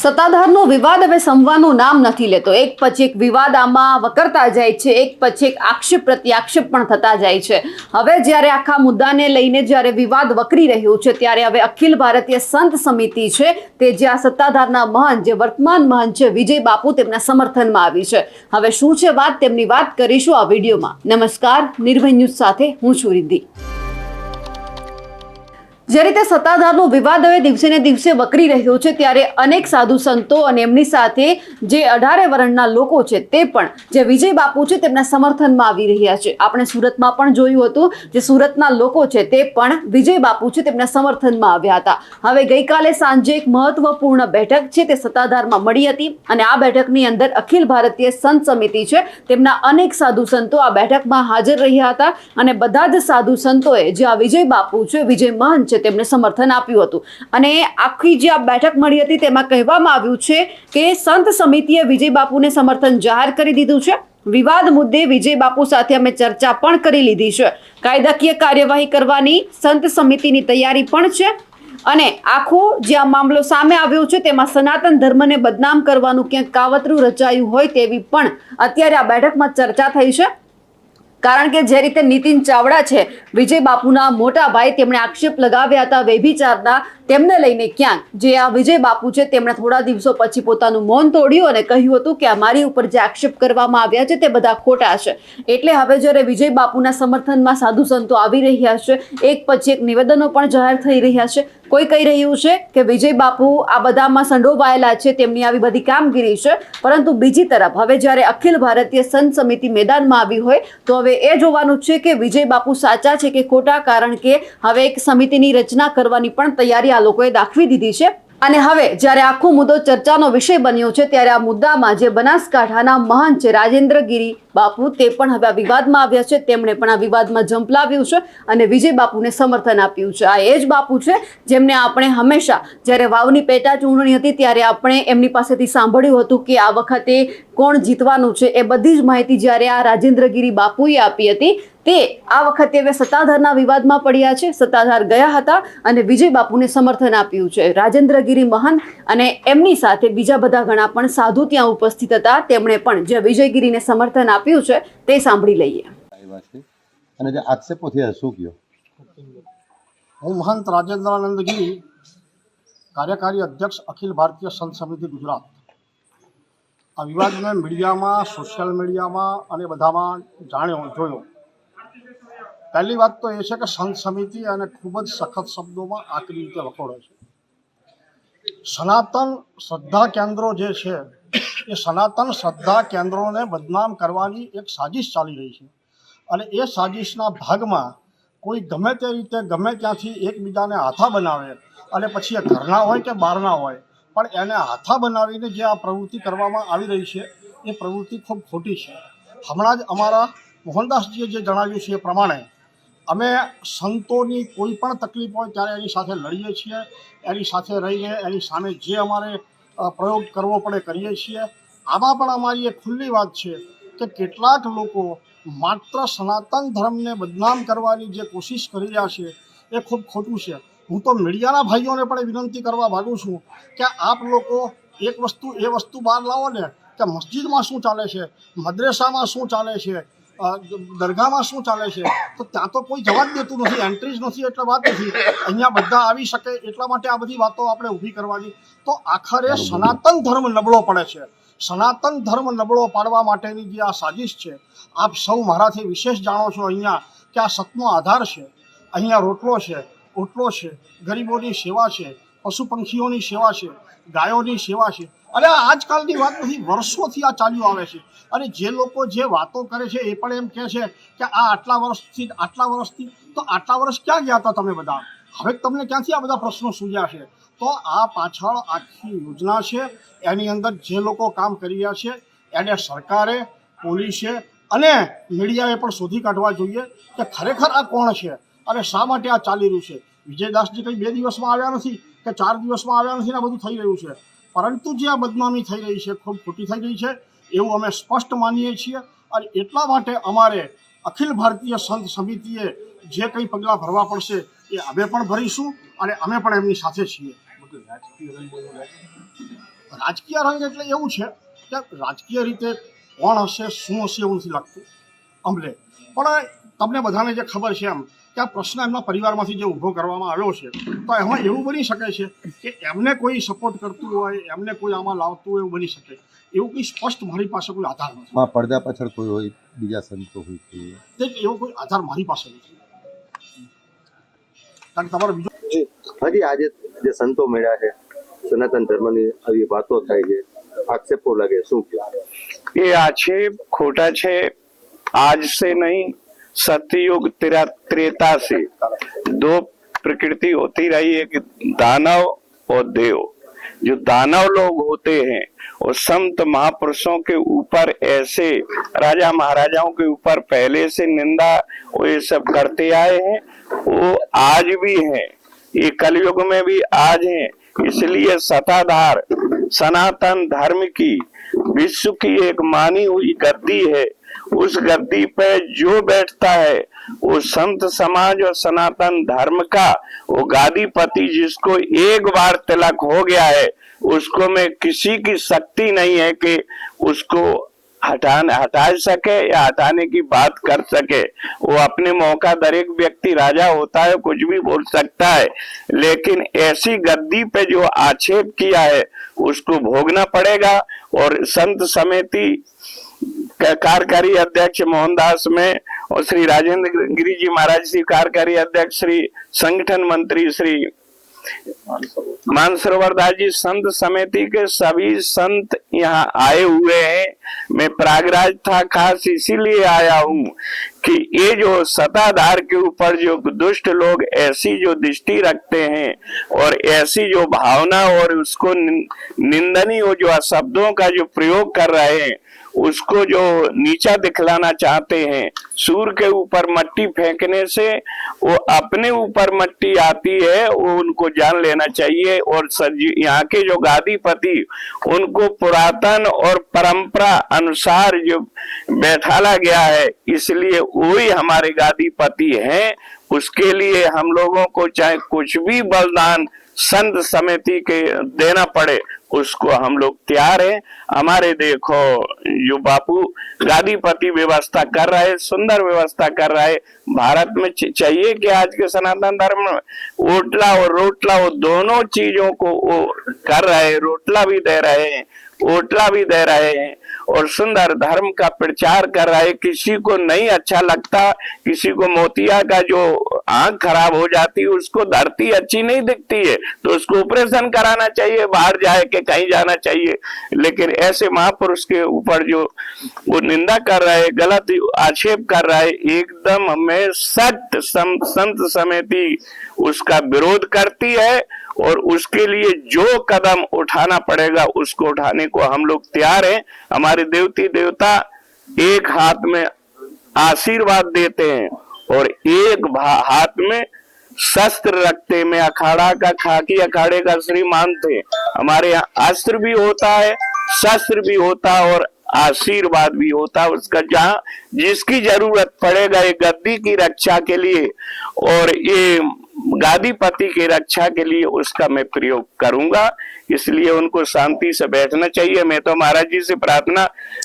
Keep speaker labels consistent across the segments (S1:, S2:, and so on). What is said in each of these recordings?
S1: સત્તાધારનો વિવાદ હવે સંવાનું નામ નથી લેતો. એક પછી એક વિવાદ આમાં વકરતા જાય છે, એક પછી એક આક્ષેપ પ્રત્યાક્ષેપ પણ થતા જાય છે. હવે જ્યારે આખા મુદ્દાને લઈને જ્યારે વિવાદ વકરી રહ્યું છે, ત્યારે હવે અખિલ ભારતીય સંત સમિતિ છે, તે જે આ સત્તાધારના મહંત જે વર્તમાન મહંત છે, વિજય બાપુ તેમના સમર્થનમાં આવી છે. હવે શું છે વાત? તેમની વાત કરીશું આ વિડીયોમાં. નમસ્કાર, નિર્ભય ન્યૂઝ સાથે હું છું રિદ્ધિ. જે રીતે સત્તાધારનો વિવાદ હવે દિવસે ને દિવસે વકરી રહ્યો છે, ત્યારે અનેક સાધુ સંતો અને એમની સાથે જે અઢારે વર્ણના લોકો છે, તે પણ જે વિજય બાપુ છે, તેમના સમર્થનમાં આવી રહ્યા છે. આપણે સુરતમાં પણ જોયું હતું જે સુરતના લોકો છે, તે પણ વિજય બાપુ છે, તેમના સમર્થનમાં આવ્યા હતા. હવે ગઈકાલે સાંજે એક મહત્વપૂર્ણ બેઠક છે, તે સત્તાધારમાં મળી હતી અને આ બેઠકની અંદર અખિલ ભારતીય સંત સમિતિ છે, તેમના અનેક સાધુ સંતો આ બેઠકમાં હાજર રહ્યા હતા અને બધા જ સાધુ સંતોએ જે આ વિજય બાપુ છે, વિજય મહંત છે તેમને સમર્થન આપ્યું હતું. અને આખી જે આ બેઠક મળી હતી તેમાં કહેવામાં આવ્યું છે કે સંત સમિતિએ વિજય બાપુને સમર્થન જાહેર કરી દીધું છે. વિવાદ મુદ્દે વિજય બાપુ સાથે અમે ચર્ચા પણ કરી લીધી છે. કાયદાકીય કાર્યવાહી કરવાની સંત સમિતિની તૈયારી પણ છે. અને આખો જે આ મામલો સામે આવ્યો છે તેમાં સનાતન ધર્મને બદનામ કરવાનું ક્યાંક કાવતરું રચાયું હોય તેવી પણ અત્યારે આ બેઠકમાં ચર્ચા થઈ છે. કારણ કે જે રીતે નીતિન ચાવડા છે, વિજય બાપુના મોટા ભાઈ તેમણે આક્ષેપ લગાવ્યા હતા વેભિચારના તેમને લઈને ક્યાંક જે આ વિજય બાપુ છે, તેમણે થોડા દિવસો પછી પોતાનું મૌન તોડ્યું અને કહ્યું હતું કે આ મારી ઉપર જે આક્ષેપ કરવામાં આવ્યા છે, તે બધા ખોટા છે. એટલે હવે જ્યારે વિજય બાપુના સમર્થનમાં સાધુ સંતો આવી રહ્યા છે, એક પછી એક નિવેદનો પણ જાહેર થઈ રહ્યા છે. કોઈ કહી રહ્યું છે કે વિજય બાપુ આ બધામાં સંડોવાયેલા છે, તેમની આવી બધી કામગીરી છે, પરંતુ બીજી તરફ હવે જ્યારે અખિલ ભારતીય સંત સમિતિ મેદાનમાં આવી હોય, તો હવે એ જોવાનું છે કે વિજય બાપુ સાચા છે કે ખોટા? કારણ કે હવે એક સમિતિની રચના કરવાની પણ તૈયારી આ લોકોએ દાખવી દીધી છે. અને હવે જ્યારે આખો મુદ્દો ચર્ચાનો વિષય બન્યો છે, ત્યારે આ મુદ્દામાં જે બનાસકાંઠાના મહાન છે રાજેન્દ્રગીરી બાપુ, તે પણ હવે આ વિવાદમાં આવ્યા છે. તેમણે પણ આ વિવાદમાં ઝંપલાવ્યું છે અને વિજય બાપુને સમર્થન આપ્યું છે. આ એ જ બાપુ છે જેમને આપણે હંમેશા જ્યારે વાવની પેટા ચૂંટણી હતી, ત્યારે આપણે એમની પાસેથી સાંભળ્યું હતું કે આ વખતે કોણ જીતવાનું છે એ બધી જ માહિતી જ્યારે આ રાજેન્દ્રગીરી બાપુએ આપી હતી. તે આ વખતે હવે સત્તાધારના વિવાદમાં પડ્યા છે. સત્તાધાર ગયા હતા અને વિજય બાપુને સમર્થન આપ્યું છે. રાજેન્દ્રગીરી મહાન અને એમની સાથે બીજા બધા ઘણા પણ સાધુ ત્યાં ઉપસ્થિત હતા. તેમણે પણ જે વિજયગીરીને સમર્થન આપ્યું છે તે સાંભળી લઈએ.
S2: અને જે આક્ષેપો થયા શું કયો
S3: હું મહંત રાજેન્દ્રાનંદગીરી કાર્યકારી અધ્યક્ષ અખિલ ભારતીય સંત સમિતિ ગુજરાત. આ વિવાદને મીડિયામાં સોશિયલ મીડિયામાં અને બધામાં જાણ્યો જોયો. પહેલી વાત તો એ છે કે સંત સમિતિ અને ખૂબ જ સખત શબ્દોમાં આકરી રીતે લખોડો છે. સનાતન શ્રદ્ધા કેન્દ્રો જે છે, એ સનાતન શ્રદ્ધા કેન્દ્રોને બદનામ કરવાની એક સાજિશ ચાલી રહી છે અને એ સાજિશના ભાગમાં કોઈ ગમે તે રીતે ગમે ત્યાંથી એકબીજાને હાથા બનાવે અને પછી એ ઘરના હોય કે બહારના હોય, પણ એને હાથા બનાવીને જે આ પ્રવૃત્તિ કરવામાં આવી રહી છે, એ પ્રવૃત્તિ ખૂબ ખોટી છે. હમણાં જ અમારા મોહનદાસજીએ જે જણાવ્યું છે એ પ્રમાણે અમે સંતોની કોઈ પણ તકલીફ હોય ત્યારે એની સાથે લડીએ છીએ, એની સાથે રહીને એની સામે જે અમારે પ્રયોગ કરવો પડે કરીએ છીએ. આમાં પણ અમારી એક ખુલ્લી વાત છે કે કેટલાક લોકો માત્ર સનાતન ધર્મને બદનામ કરવાની જે કોશિશ કરી રહ્યા છે એ ખૂબ ખોટું છે. હું તો મીડિયાના ભાઈઓને પણ વિનંતી કરવા માગું છું કે આપ લોકો એક વસ્તુ, એ વસ્તુ બહાર લાવો ને કે મસ્જિદમાં શું ચાલે છે, મદ્રેસામાં શું ચાલે છે દરગાહમાં શું ચાલે છે? તો ત્યાં તો કોઈ જવા જ દેતું નથી એન્ટ્રી નથી એટલે વાત નથી. અહીંયા બધા આવી શકે એટલા માટે આ બધી વાતો આપણે ઊભી કરવાની. તો આખરે સનાતન ધર્મ નબળો પડે છે. સનાતન ધર્મ નબળો પાડવા માટેની જે આ સાજિશ છે આપ સૌ મારાથી વિશેષ જાણો છો અહીંયા કે આ સતનો આધાર છે. અહીંયા રોટલો છે ઓટલો છે ગરીબોની સેવા છે પશુ પંખીઓની સેવા છે ગાયોની સેવા છે. અને આજકાલની વાત નથી, વર્ષોથી આ ચાલ્યું આવે છે. અને જે લોકો જે વાતો કરે છે એ પણ એમ કહે છે કે આ આટલા વર્ષથી આટલા વર્ષથી, તો આટલા વર્ષ ક્યાં ગયા હતા તમે બધા? હવે તમને ક્યાંથી આ બધા પ્રશ્નો સૂજ્યા છે? તો આ પાછળ આખી યોજના છે, એની અંદર જે લોકો કામ કરી રહ્યા છે, એને સરકારે, પોલીસે અને મીડિયાએ પણ શોધી કાઢવા જોઈએ કે ખરેખર આ કોણ છે? અને શા માટે આ ચાલી રહ્યું છે? વિજયદાસજી કંઈ બે દિવસમાં આવ્યા નથી કે ચાર દિવસમાં આવ્યા નથી ને બધું થઈ રહ્યું છે? પરંતુ જે આ બદનામી થઈ રહી છે, ખૂબ ખોટી થઈ રહી છે, એવું અમે સ્પષ્ટ માનીએ છીએ. અને એટલા માટે અમારે અખિલ ભારતીય સંત સમિતિએ જે કંઈ પગલાં ભરવા પડશે, એ અમે પણ ભરીશું અને અમે પણ એમની સાથે છીએ. રાજકીય રંગ એટલે એવું છે કે રાજકીય રીતે કોણ હશે, શું હશે એવું નથી લાગતું. અમને પણ તમને બધાને જે ખબર છે એમ કે આ પ્રશ્ન એમના પરિવારમાંથી જે ઊભો કરવામાં આવ્યો છે તો એમાં એવું બની શકે છે કે એમને કોઈ સપોર્ટ કરતું હોય એમને કોઈ આમાં લાવતું હોય એવું બની શકે. એવું કોઈ સ્પષ્ટ મારી પાસે કોઈ આધાર નથી.
S2: પડદા પાછળ કોઈ હોય બીજા સંતો હોય
S3: તે એવો કોઈ આધાર મારી પાસે નથી. કારણ કે તમારો બીજો
S4: હજી આજે જે સંતો મળ્યા છે સનાતન ધર્મની આવી વાતો થાય છે આક્ષેપો લાગે શું એ
S5: આ છે ખોટા છે આજ સે નહીં. सतयुग त्रा- त्रेता से। दो प्रकृति होती रही है कि दानव और देव। जो दानव लोग होते हैं, और संत महापुरुषों के ऊपर ऐसे, राजा महाराजाओं के ऊपर पहले से निंदा वो ये सब करते आए हैं, वो आज भी हैं। ये कलयुग में भी आज हैं। इसलिए सताधार सनातन धर्म की विश्व की एक मानी हुई गद्दी है। उस गद्दी पे जो बैठता है, वो संत समाज और सनातन धर्म का, वो गादीपति जिसको एक बार तिलक हो गया है, उसको में किसी की शक्ति नहीं है कि उसको हटाने, हटा सके या हटाने की बात कर सके। वो अपने मौका दर एक व्यक्ति राजा होता है, कुछ भी बोल सकता है, लेकिन ऐसी गद्दी पे जो आक्षेप किया है, उसको भोगना पड़ेगा और संत समिति कार्यकारी अध्यक्ष मोहनदास में और श्री राजेंद्र गिरी जी महाराज श्री कार्यकारी अध्यक्ष श्री संगठन मंत्री श्री मानसरोवर दास जी, संत समिति के सभी संत यहाँ आए हुए हैं। मैं प्रयागराज था खास इसीलिए आया हूँ कि ये जो सत्ताधार के ऊपर जो दुष्ट लोग ऐसी जो दृष्टि रखते हैं और ऐसी जो भावना और उसको निंदनीय जो शब्दों का जो प्रयोग कर रहे हैं उसको जो नीचा दिखलाना चाहते हैं, सूर के ऊपर मट्टी फेंकने से वो अपने ऊपर मट्टी आती है, वो उनको जान लेना चाहिए और यहाँ के जो गादीपति, उनको पुरातन और परंपरा अनुसार जो बैठाला गया है, इसलिए वही हमारे गादीपति हैं। उसके लिए हम लोगों को चाहे कुछ भी बलिदान संत समिति के देना पड़े उसको हम लोग तैयार है। हमारे देखो जो बापू गादीपति व्यवस्था कर रहे है, सुंदर व्यवस्था कर रहा है। भारत में चाहिए कि आज के सनातन धर्म में ओटला और रोटला वो दोनों चीज़ों को वो कर रहे है, रोटला भी दे रहे हैं, ओटला भी दे रहे हैं। और सुंदर धर्म का प्रचार कर रहा किसी को नहीं अच्छा लगता, किसी को मोतिया का जो आँख खराब हो जाती है उसको धरती अच्छी नहीं दिखती है। तो उसको ऑपरेशन कराना चाहिए, बाहर जाए के कहीं जाना चाहिए। लेकिन ऐसे महापुरुष के ऊपर जो वो निंदा कर रहा गलत आक्षेप कर रहा है, एकदम हमें सत्य संत समिति उसका विरोध करती है और उसके लिए जो कदम उठाना पड़ेगा उसको उठाने को हम लोग तैयार हैं। हमारे देवती देवता एक हाथ में आशीर्वाद देते हैं और एक हाथ में शस्त्र रखते में अखाड़ा का खाकी, अखाड़े का श्रीमान मानते हमारे यहाँ अस्त्र भी होता है, शस्त्र भी होता है और आशीर्वाद भी होता है उसका, जहाँ जिसकी ज़रूरत पड़ेगा ये गद्दी की रक्षा के लिए और ये गादीपति की रक्षा के लिए उसका मैं प्रयोग करूँगा। इसलिए उनको शांति से बैठना चाहिए। मैं तो महाराज जी से प्रार्थना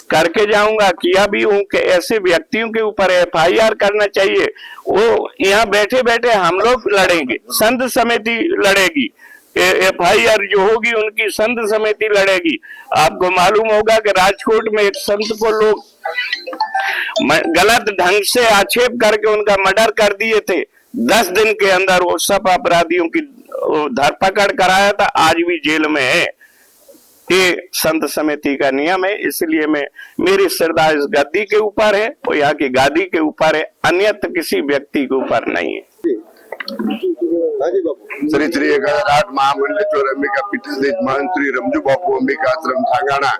S5: करके जाऊँगा, किया भी हूँ कि ऐसे व्यक्तियों के ऊपर एफ़ आई आर करना चाहिए। वो यहाँ बैठे बैठे हम लोग लड़ेंगे, संत समिति लड़ेगी। एफ़ आई आर जो होगी उनकी संत समिति लड़ेगी। आपको मालूम होगा कि राजकोट में एक संत को लोग गलत ढंग से आक्षेप करके उनका मर्डर कर दिए थे। दस दिन के अंदर वो सब अपराधियों की धरपकड़ कराया था। आज भी जेल में है। ये संत समिति का नियम है। इसलिए मैं, मेरी श्रद्धा इस गद्दी के ऊपर है और यहाँ की गादी के ऊपर है। अन्य किसी व्यक्ति के ऊपर नहीं है।
S6: શ્રી શ્રી એકાદરાટ મહામંડલેશ્વર અંબિકા પીઠાધીશ મહંત્રી રમજુ બાપુ અંબિકા આશ્રમ થાંગાણા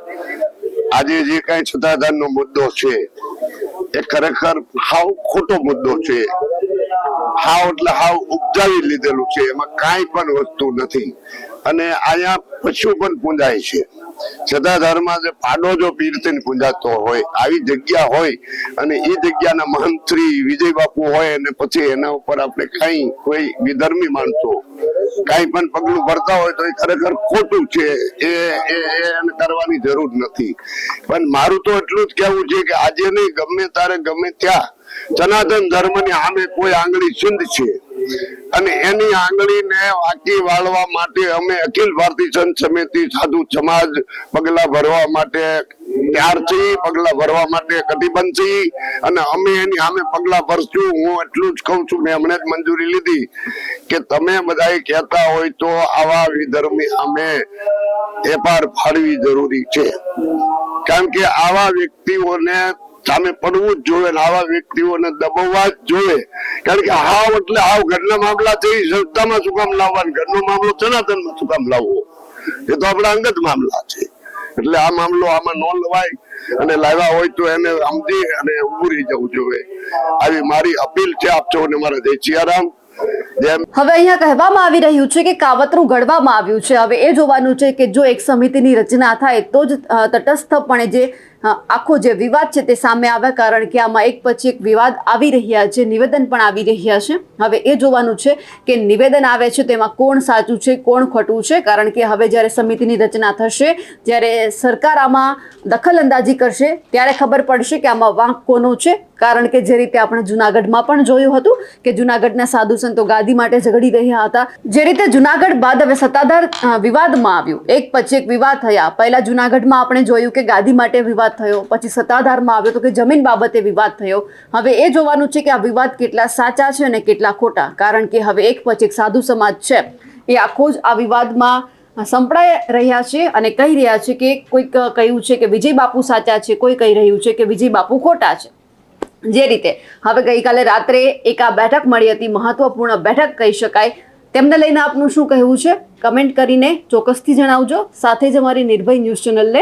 S6: આજે જે કઈ છતાધારનો મુદ્દો છે, એ ખરેખર હાવ ખોટો મુદ્દો છે. હાવ એટલે હાવ ઉપજાવી લીધેલું છે. એમાં કાંઈ પણ વસ્તુ નથી. અને અહીંયા પશુ પણ પૂંજાય છે. સદાધારમાં જે પાડો જો પીરતીને પૂંજાતો હોય, આવી જગ્યા હોય અને એ જગ્યાના મહંત્રી વિજય બાપુ હોય અને પછી એના ઉપર આપણે કઈ કોઈ વિધર્મી માણસો, કઈ પણ પગલું ભરતા હોય તો એ ખરેખર ખોટું છે. એ એને કરવાની જરૂર નથી. પણ મારું તો એટલું જ કહેવું છે કે આજે નહીં, ગમે તારે ગમે ત્યાં સનાતન ધર્મની આમે કોઈ આંગળી સિંધ છે. અને એની આંગળીને વાકી વાળવા માટે અમે અખિલ ભારતીય સંત સમિતિ સાધુ સમાજ પગલા ભરવા માટે તૈયાર છીએ, પગલા ભરવા માટે કટિબંધ છીએ અને અમે એની સામે પગલા ભરશું. હું એટલું જ કહું છું, મેં હમણાં જ મંજૂરી લીધી કે તમે બધા કહેતા હોય તો આવા વિધર્મી અમે એપાર ફાળવી જરૂરી છે. કારણ કે આવા વ્યક્તિઓને સામે પડવું જ જોઈએ આવા વ્યક્તિઓને દબાવવા જ જોઈએ. કારણ કે હાવ એટલે હાવ ઘરના મામલા થઈ સંસ્થામાં શું કામ લાવવા ઘરનો મામલો સનાતનમાં શું કામ લાવવો? એ તો આપણા અંગત મામલા છે. એટલે આ મામલો આમાં ન લવાય અને લાવ્યા હોય તો એને સમજી અને ઉભરી જવું જોઈએ. આવી મારી અપીલ છે, આપ સૌને મારા જય
S1: હવે અહીંયા કહેવામાં આવી રહ્યું છે કે કાવતરું ઘડવામાં આવ્યું છે. હવે એ જોવાનું છે કે જો એક સમિતિની રચના થાય તો જ તટસ્થપણે જે આખો જે વિવાદ છે તે સામે આવે કારણ કે આમાં એક પછી એક વિવાદ આવી રહ્યા છે, નિવેદન પણ આવી રહ્યા છે. હવે એ જોવાનું છે કે નિવેદન આવે છે તેમાં કોણ સાચું છે, કોણ ખોટું છે? કારણ કે હવે જ્યારે સમિતિની રચના થશે, જ્યારે સરકાર આમાં દખલ અંદાજી કરશે, ત્યારે ખબર પડશે કે આમાં વાંક કોનો છે. કારણ કે જે રીતે આપણે જુનાગઢમાં પણ જોયું હતું કે જુનાગઢના સાધુ સંતો ગાદી માટે ઝઘડી રહ્યા હતા. જે રીતે જુનાગઢ બાદ હવે સત્તાધાર વિવાદમાં આવ્યું. એક પછી એક વિવાદ થયા. પહેલા જુનાગઢમાં આપણે જોયું કે ગાદી માટે વિવાદ થયો. પછી સત્તાધારમાં આવ્યો તો કે જમીન બાબતે વિવાદ થયો. હવે એ જોવાનું છે કે આ વિવાદ કેટલા સાચા છે અને કેટલા ખોટા. કારણ કે હવે એક પછી એક સાધુ સમાજ છે. એ આખો જ આ વિવાદમાં સંપડાઈ રહ્યા છે અને કહી રહ્યા છે કે કોઈક કહ્યું છે કે વિજય બાપુ સાચા છે, કોઈ કહી રહ્યું છે કે વિજય બાપુ ખોટા છે. જે રીતે હવે ગઈકાલે રાત્રે એક આ બેઠક મળી હતી, મહત્વપૂર્ણ બેઠક કહી શકાય. તેમને લઈને આપનું શું કહેવું છે? કમેન્ટ કરીને ચોક્કસથી જણાવજો. સાથે જ અમારી નિર્ભય ન્યૂઝ ચેનલને